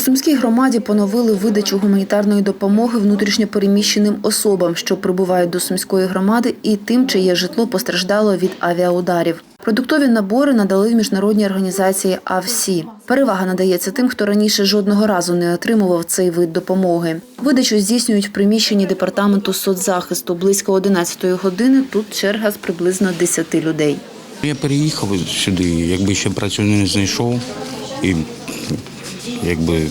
Сумській громаді поновили видачу гуманітарної допомоги внутрішньопереміщеним особам, що прибувають до Сумської громади, і тим, чиє житло постраждало від авіаударів. Продуктові набори надали в міжнародній організації АВСІ. Перевага надається тим, хто раніше жодного разу не отримував цей вид допомоги. Видачу здійснюють в приміщенні департаменту соцзахисту близько 11 години. Тут черга з приблизно 10 людей. Я переїхав сюди, якби ще працю не знайшов, і якби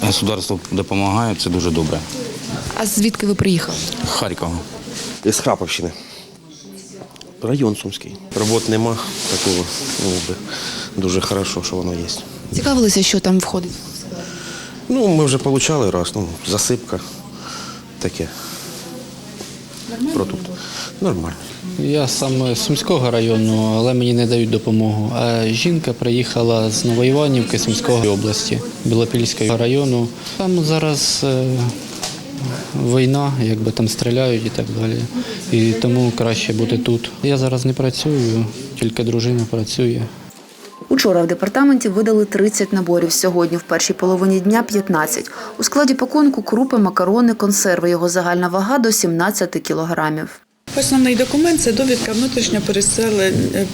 государство допомагає, це дуже добре. А звідки ви приїхали? Харкова. Із Храповщини. Район Сумський. Робот нема такого. Ну, дуже хорошо, що воно є. Цікавилися, що там входить? Ну, ми вже отримали раз, ну, засипка таке. Продукт. Нормально. Я сам з Сумського району, але мені не дають допомогу. А жінка приїхала з Новоіванівки Сумської області, Білопільського району. Там зараз е, війна, якби там стріляють і так далі. І тому краще бути тут. Я зараз не працюю, тільки дружина працює. Учора в департаменті видали 30 наборів. Сьогодні в першій половині дня 15. У складі пакунку крупи, макарони, консерви. Його загальна вага до 17 кілограмів. Основний документ це довідка внутрішньо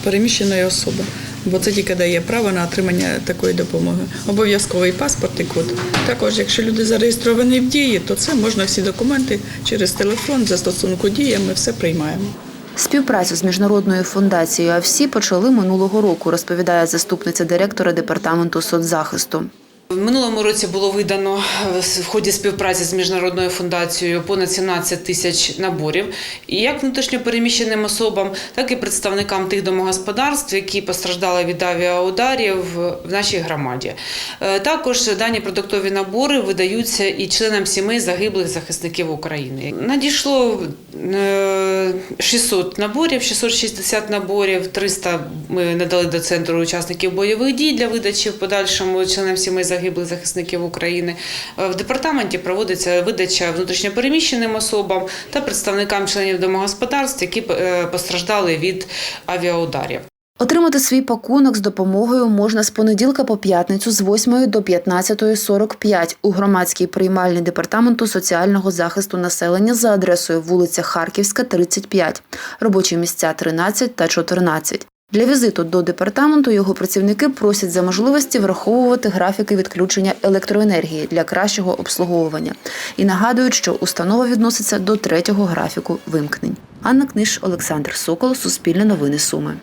переміщеної особи, бо це тільки дає право на отримання такої допомоги. Обов'язковий паспорт і код. Також, якщо люди зареєстровані в дії, то це можна всі документи через телефон, застосунку дія, ми все приймаємо. Співпрацю з міжнародною фундацією АВСІ почали минулого року, розповідає заступниця директора департаменту соцзахисту. В минулому році було видано е, в ході співпраці з міжнародною фундацією понад 17 тисяч наборів. І як внутрішньопереміщеним особам, так і представникам тих домогосподарств, які постраждали від авіаударів в нашій громаді. Е, Також дані продуктові набори видаються і членам сімей загиблих захисників України. Надійшло 600 наборів, 660 наборів, 300 ми надали до центру учасників бойових дій для видачі в подальшому членам сімей загиблих захисників України. Е, В департаменті проводиться видача внутрішньопереміщеним особам та представникам членів домогосподарств, які е, постраждали від авіаударів. Отримати свій пакунок з допомогою можна з понеділка по п'ятницю з 8 до 15.45 у громадській приймальні департаменту соціального захисту населення за адресою вулиця Харківська, 35, робочі місця 13 та 14. Для візиту до департаменту його працівники просять за можливості враховувати графіки відключення електроенергії для кращого обслуговування і нагадують, що установа відноситься до третього графіку вимкнень. Анна Книж, Олександр Сокол, Суспільне новини Суми.